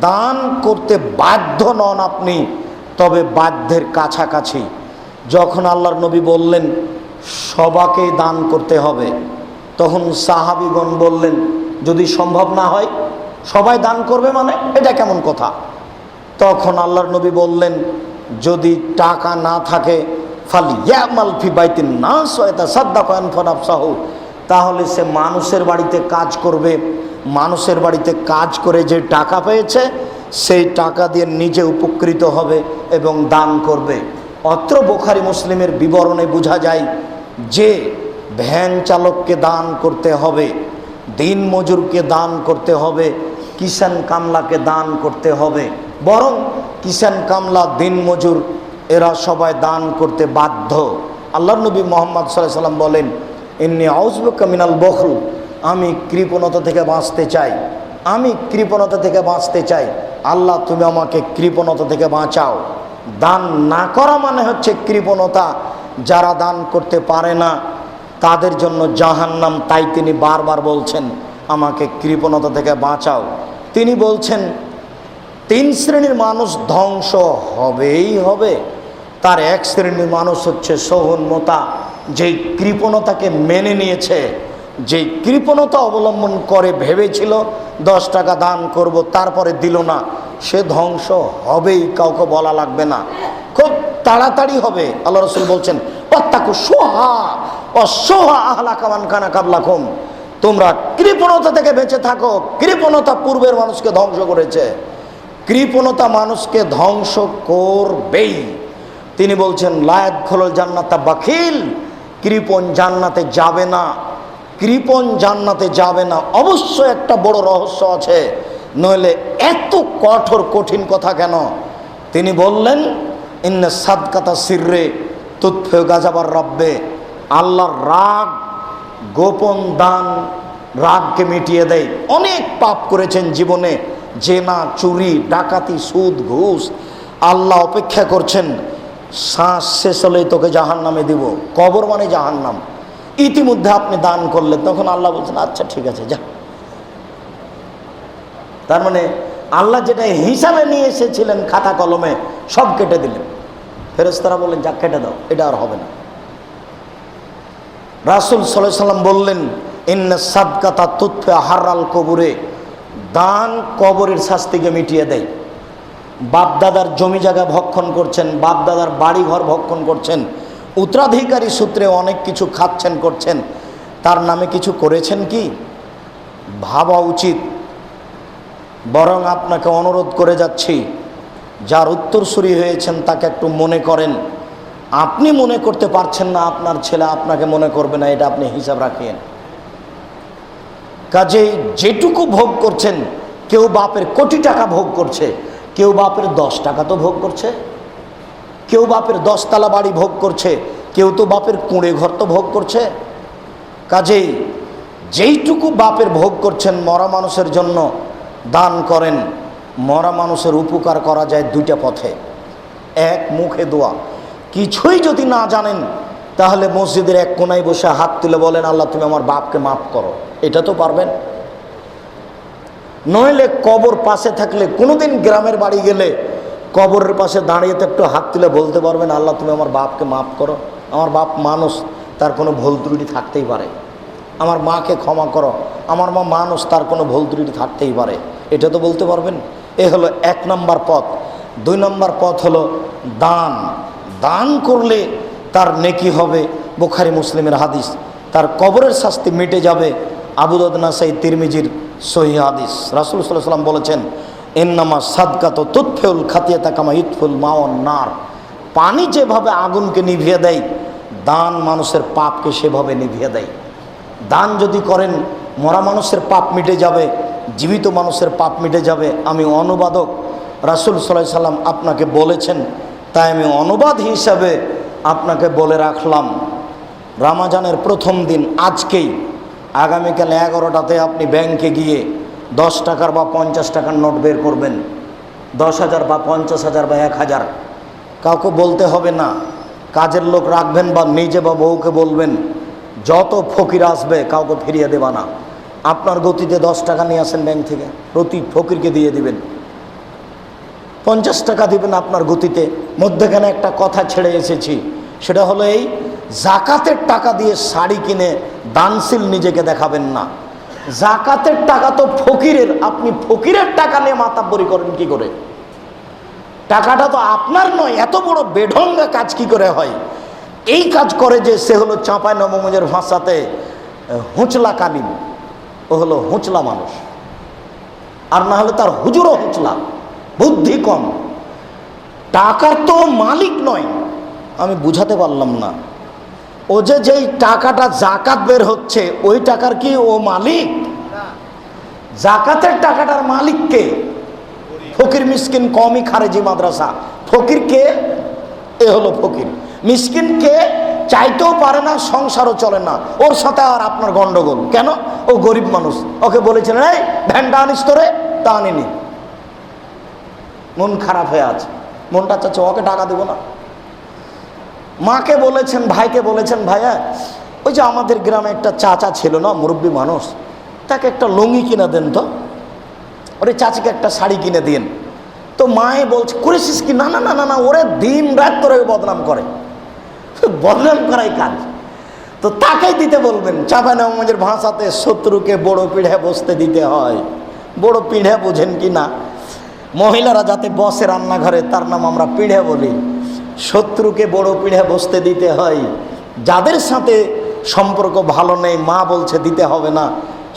দান করতে বাধ্য নন আপনি, তবে বাধ্যের কাছাকাছি। যখন আল্লাহর নবী বললেন সবাকেই দান করতে হবে, তখন সাহাবিগণ বললেন, যদি সম্ভব না হয়, সবাই দান করবে মানে? এটা কেমন কথা? তখন আল্লাহর নবী বললেন, যদি টাকা না থাকে ফাল ইয়ামাল ফি বাইতিন না সয়তা সাদ্দা কয়ান ফনাফসাহ তাহলে সে মানুষের বাড়িতে কাজ করবে মানুষের বাড়িতে কাজ করে যে টাকা পেয়েছে, সেই টাকা দিয়ে নিজে উপকৃত হবে এবং দান করবে। অত্র বোখারি মুসলিমের বিবরণে বোঝা যায় যে ভ্যান চালককে দান করতে হবে, দিন মজুরকে দান করতে হবে কিষান কামলাকে দান করতে হবে। বরং কিষান কামলা, দিন মজুর এরা সবাই দান করতে বাধ্য। আল্লাহ নবী মোহাম্মদ সাল্লাম বলেন এমনি আউজবুক কামিনাল বখল। আমি কৃপণতা থেকে বাঁচতে চাই। আমি কৃপণতা থেকে বাঁচতে চাই। আল্লাহ, তুমি আমাকে কৃপণতা থেকে বাঁচাও। দান না করা মানে হচ্ছে কৃপণতা। যারা দান করতে পারে না, তাদের জন্য জাহান্নাম। তাই তিনি বারবার বলছেন, আমাকে কৃপণতা থেকে বাঁচাও। তিনি বলছেন, তিন শ্রেণির মানুষ ধ্বংস হবেই হবে। তার এক শ্রেণির মানুষ হচ্ছে সহনমতা যেই কৃপণতাকে মেনে নিয়েছে। যেই কৃপণতা অবলম্বন করে ভেবেছিল, দশ টাকা দান করব, তারপরে দিল না। সে ধ্বংস হবেই, কাউকে বলা লাগবে না। খুব তাড়াতাড়ি হবে, আল্লাহ রসুল বলছেন অত্যাকু সোহা অসোহা আহলা কামান খানা তোমরা কৃপণতা থেকে বেঁচে থাকো, কৃপণতা পূর্বের মানুষকে ধ্বংস করেছে। কৃপণতা মানুষকে ধ্বংস করবেই। তিনি বলছেন লায়াত খোল জান্নাতা বাখিল কৃপণ জান্নাতে যাবে না। কৃপণ জান্নাতে যাবে না। অবশ্য একটা বড় রহস্য আছে। নইলে এত কঠোর, কঠিন কথা কেন? তিনি বললেন, ইন্নে সাদকাতা সিররে তুৎফে গাজাবার রব্বে। আল্লাহর রাগ, গোপন দান, রাগকে মিটিয়ে দেয়। অনেক পাপ করেছেন জীবনে। জেনা, চুরি, ডাকাতি, সুদ, ঘুষ। আল্লাহ অপেক্ষা করছেন, শ্বাস শেষ হলেই তোকে জাহান নামে দিব। কবর মানে জাহান নাম ইতিমধ্যে আপনি দান করলেন তখন আল্লাহ বলছেন আচ্ছা ঠিক আছে, যা। তার মানে আল্লাহ যেটা হিসাবে নিয়ে এসেছিলেন খাতা কলমে, সব কেটে দিলেন। ফেরেস্তারা বললেন, যা, কেটে দাও, এটা আর হবে না। রাসুল সাল্লাহ সাল্লাম বললেন, ইন্না সাদকাতা তুৎফে হারাল কবরে। দান কবরের শাস্তিকে মিটিয়ে দেয়। বাপদাদার জমি জায়গা ভক্ষণ করছেন, বাপদাদার বাড়ি ঘর ভক্ষণ করছেন উত্তরাধিকারী সূত্রে অনেক কিছু খাচ্ছেন, করছেন। তার নামে কিছু করেছেন কি? ভাবা উচিত। বরং আপনাকে অনুরোধ করে যাচ্ছি, যার উত্তরসূরি হয়েছেন তাকে একটু মনে করেন। আপনি মনে করতে পারছেন না, আপনার ছেলে আপনাকে মনে করবে না, এটা আপনি হিসাব রাখেন। কাজেই যেটুকু ভোগ করছেন, কেউ বাপের কোটি টাকা ভোগ করছে, কেউ বাপের দশ টাকা তো ভোগ করছে। কেউ বাপের দশতলা বাড়ি ভোগ করছে, কেউ তো বাপের কুঁড়ে ঘর তো ভোগ করছে। কাজেই যেইটুকু বাপের ভোগ করছেন মরা মানুষের জন্য দান করেন, মরা মানুষের উপকার করা যায় দুইটা পথে। এক, মুখে দোয়া। কিছুই যদি না জানেন, তাহলে মসজিদের এক কোনায় বসে হাত তুলে বলেন, আল্লাহ, তুমি আমার বাপকে মাফ করো। এটা তো পারবেন। নইলে কবর পাশে থাকলে কোনোদিন গ্রামের বাড়ি গেলে কবরের পাশে দাঁড়িয়ে তো একটু হাত তুলে বলতে পারবেন, আল্লাহ, তুমি আমার বাপকে মাফ করো। আমার বাপ মানুষ, তার কোনো ভুল ত্রুটি থাকতেই পারে। আমার মাকে ক্ষমা করো। আমার মা মানুষ, তার কোনো ভুল ত্রুটি থাকতেই পারে। এটা তো বলতে পারবেন? এ হলো এক নম্বর পথ। দুই নম্বর পথ হলো দান। দান করলে তার নেকি হবে, বোখারি মুসলিমের হাদিস। তার কবরের শাস্তি মিটে যাবে আবুদদ নাসাই তিরমিজির সহি হাদিস। রাসুল সাল্লাহ সাল্লাম বলেছেন এন্নামা সাদকাত তুৎফেউল খাতিয়া তাকামা ইতফুল মাওয়ান নার। পানি যেভাবে আগুনকে নিভিয়ে দেয়, দান মানুষের পাপকে সেভাবে নিভিয়ে দেয়। দান যদি করেন, মরা মানুষের পাপ মিটে যাবে, জীবিত মানুষের পাপ মিটে যাবে। আমি অনুবাদক রাসুল সাল্লাহ সাল্লাম আপনাকে বলেছেন, তাই আমি অনুবাদ হিসাবে আপনাকে বলে রাখলাম। রামাজানের প্রথম দিন আজকেই, আগামীকাল এগারোটাতে আপনি ব্যাংকে গিয়ে দশ টাকার বা পঞ্চাশ টাকার নোট বের করবেন। দশ হাজার বা পঞ্চাশ হাজার বা এক হাজার। কাউকে বলতে হবে না, কাজের লোক রাখবেন বা নিজে বা বউকে বলবেন, যত ফকির আসবে কাউকে ফিরিয়ে দেবা না। আপনার গতিতে দশ টাকা নিয়ে আসেন ব্যাংক থেকে, প্রতি ফকিরকে দিয়ে দিবেন। পঞ্চাশ টাকা দিবেন আপনার গতিতে। মধ্যেখানে একটা কথা ছেড়ে এসেছি, সেটা হলো এই, জাকাতের টাকা দিয়ে শাড়ি কিনে দানশীল নিজেকে দেখাবেন না। জাকাতের টাকা তো ফকিরের। আপনি ফকিরের টাকা নিয়ে মাতাব্বরি করেন কি করে? টাকাটা তো আপনার নয়, এত বড় বেঢঙ্গা কাজ কি করে হয়? এই কাজ করে যে সে হলো চাঁপাই নবমজের ভাষাতে হুঁচলা কালিম ও হলো হুঁচলা মানুষ। আর না হলে তার হুজুরও হুঁচলা, বুদ্ধি কম। টাকার তো মালিক নয়। আমি বুঝাতে পারলাম না। ও যে যেই টাকাটা জাকাত বের হচ্ছে, ওই টাকার কি ও মালিক? জাকাতের টাকাটার মালিক কে? ফকির, মিসকিন, কমই খারেজি মাদ্রাসা। ফকির কে? এ হলো ফকির। মিসকিন কে? চাইতেও পারে না, সংসারও চলে না। ওর সাথে আর আপনার গন্ডগোল। কেন? ও গরিব মানুষ। ওকে বলেছিলেন, এই ভ্যানটা আনিস তোরে, তা আনিনি। মন খারাপ হয়ে আছে। মনটা চাচ্ছে, ওকে টাকা দেবো না। মাকে বলেছেন, ভাইকে বলেছেন, ভাইয়া, ওই যে আমাদের গ্রামে একটা চাচা ছিল না, মুরব্বী মানুষ, তাকে একটা লুঙ্গি কিনে দেন তো। ওরে চাচিকে একটা শাড়ি কিনে দিন। তো মায়ে বলছে, করেছিস কি? না না না না না, ওরে দিন রাত তোরে বদনাম করে। বদনাম করাই কাজ। তো তাকেই দিতে বলবেন, চাপা নবমের ভাষাতে, শত্রুকে বড় পিঠে বসতে দিতে হয়। বড় পিঠে বোঝেন কি না? মহিলারা যাতে বসে রান্নাঘরে, তার নাম আমরা পিঠে বলি। শত্রুকে বড় পিঠে বসতে দিতে হয়। যাদের সাথে সম্পর্ক ভালো নেই, মা বলছে দিতে হবে না,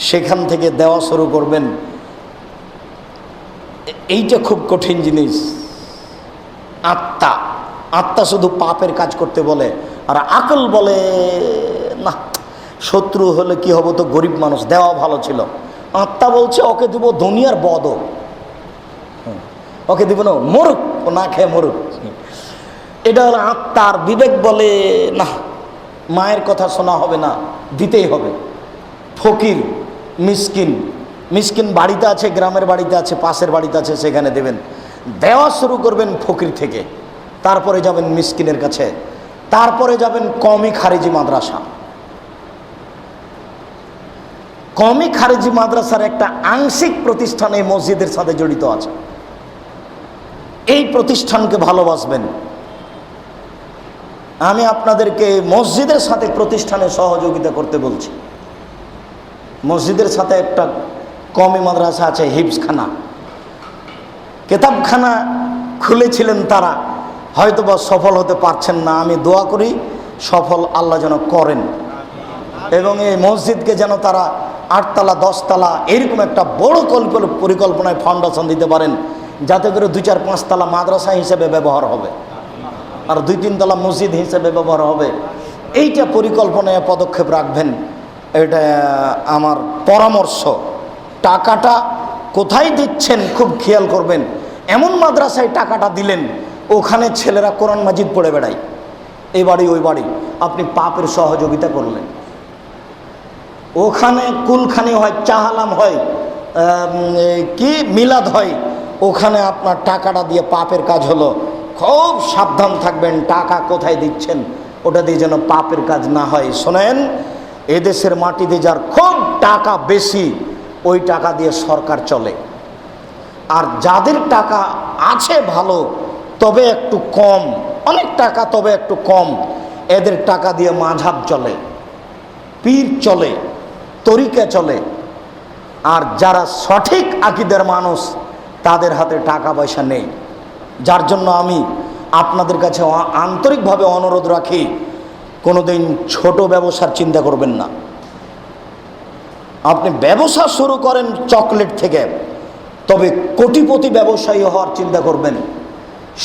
সেখান থেকে দেওয়া শুরু করবেন। এইটা খুব কঠিন জিনিস। আত্মা আত্মা শুধু পাপের কাজ করতে বলে, আর আকল বলে, না, শত্রু হলে কি হব তো গরিব মানুষ, দেওয়া ভালো ছিল। আত্মা বলছে, ওকে দিব দুনিয়ার বদ ওকে দিব না, মরুক, ও না খেয়ে মরুক। এটা হলো আত্মার বিবেক বলে, না, মায়ের কথা শোনা হবে না, দিতেই হবে। ফকির, মিসকিন মিসকিন বাড়িতে আছে, গ্রামের বাড়িতে আছে, পাশের বাড়িতে আছে, সেখানে দেবেন। দেওয়া শুরু করবেন ফকির থেকে। তারপরে যাবেন মিসকিনের কাছে। তারপরে যাবেন কমি খারেজি মাদ্রাসা। কমি খারেজি মাদ্রাসার একটা আংশিক প্রতিষ্ঠান এই মসজিদের সাথে জড়িত আছে। এই প্রতিষ্ঠানকে ভালোবাসবেন। আমি আপনাদেরকে মসজিদের সাথে প্রতিষ্ঠানে সহযোগিতা করতে বলছি। মসজিদের সাথে একটা কমি মাদ্রাসা আছে হিপসখানা কেতাবখানা খুলেছিলেন তারা। হয়তোবা সফল হতে পারছেন না, আমি দোয়া করি সফল আল্লাহ যেন করেন। এবং এই মসজিদকে যেন তারা আটতলা, দশতলা, এরকম একটা বড় কল্প পরিকল্পনায় ফাউন্ডেশন দিতে পারেন, যাতে করে দুই চার পাঁচতলা মাদ্রাসা হিসেবে ব্যবহার হবে। আর দুই তিনতলা মসজিদ হিসেবে ব্যবহার হবে। এইটা পরিকল্পনায় পদক্ষেপ রাখবেন। এটা আমার পরামর্শ। টাকাটা কোথায় দিচ্ছেন খুব খেয়াল করবেন। এমন মাদ্রাসায় টাকাটা দিলেন, ওখানে ছেলেরা কোরআন মাজিদ পড়ে বেড়ায়। এই বাড়ি, ওই বাড়ি। আপনি পাপের সহযোগিতা করলেন। ওখানে কুলখানি হয়, চাহালাম হয় কি মিলাদ হয়, ওখানে আপনার টাকাটা দিয়ে পাপের কাজ হলো। খুব সাবধান থাকবেন, টাকা কোথায় দিচ্ছেন, ওটা দিয়ে যেন পাপের কাজ না হয়। শোনেন, এদেশের মাটিতে যার খুব টাকা বেশি, ওই টাকা দিয়ে সরকার চলে। আর যাদের টাকা আছে ভালো, তবে একটু কম, অনেক টাকা তবে একটু কম, এদের টাকা দিয়ে মাঝাব চলে, পীর চলে, তরিকা চলে। আর যারা সঠিক আকিদের মানুষ, তাদের হাতে টাকা পয়সা নেই। যার জন্য আমি আপনাদের কাছে আন্তরিকভাবে অনুরোধ রাখি, কোনোদিন ছোট ব্যবসার চিন্তা করবেন না। আপনি ব্যবসা শুরু করেন চকলেট থেকে, তবে কোটিপতি ব্যবসায়ী হওয়ার চিন্তা করবেন।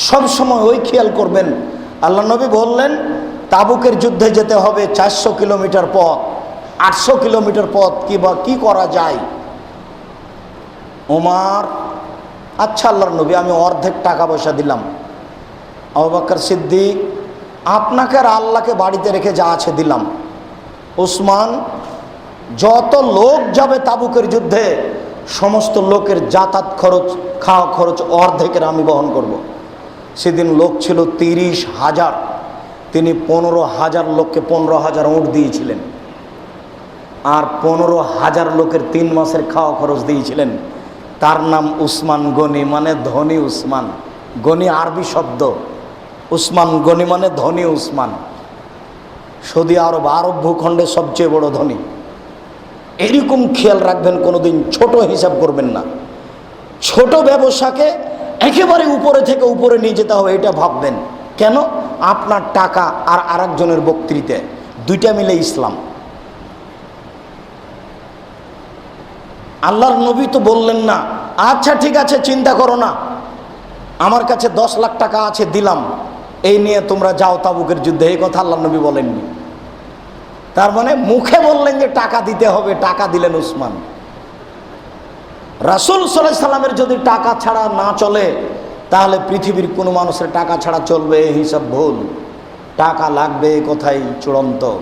সব সময় ওই খেয়াল করবেন, আল্লাহ নবী বললেন, তাবুকের যুদ্ধে যেতে হবে চারশো কিলোমিটার পথ, আটশো কিলোমিটার পথ, কি বা কী করা যায়? ওমার আচ্ছা আল্লাহর নবী, আমি অর্ধেক টাকা পয়সা দিলাম। আবাক্কর সিদ্দিক, আপনাকে আর আল্লাহকে বাড়িতে রেখে যা আছে দিলাম। ওসমান যত লোক যাবে তাবুকের যুদ্ধে, সমস্ত লোকের যাতায়াত খরচ, খাওয়া খরচ অর্ধেকের আমি বহন করব। সেদিন লোক ছিল তিরিশ হাজার। তিনি পনেরো হাজার লোককে পনেরো হাজার উঁট দিয়েছিলেন। আর পনেরো হাজার লোকের তিন মাসের খাওয়া খরচ দিয়েছিলেন। তার নাম উসমান গনি মানে ধনী উসমান। গনি আরবি শব্দ। উসমান গনি মানে ধনী উসমান। সৌদি আরব আরব ভূখণ্ডের সবচেয়ে বড় ধনী। এরকম খেয়াল রাখবেন, কোনোদিন ছোট হিসাব করবেন না। ছোট ব্যবসাকে একেবারে উপরে থেকে উপরে নিয়ে যেতে হবে, এটা ভাববেন। কেন? আপনার টাকা আর আরেকজনের বক্তৃতে দুইটা মিলে ইসলাম। আল্লাহর নবী তো বললেন না আচ্ছা ঠিক আছে, চিন্তা করো না। আমার কাছে দশ লাখ টাকা আছে, দিলাম। এই নিয়ে তোমরা যাও তাবুকের যুদ্ধে। এই কথা আল্লাহ নবী বলেননি। তার মানে মুখে বললেন যে টাকা দিতে হবে, টাকা দিলেন উসমান। রাসুল সাল্লাহ সাল্লামের যদি টাকা ছাড়া না চলে, তাহলে পৃথিবীর কোনো মানুষের টাকা ছাড়া চলবে, এই হিসাব ভুল। টাকা লাগবে কথাই চূড়ান্ত।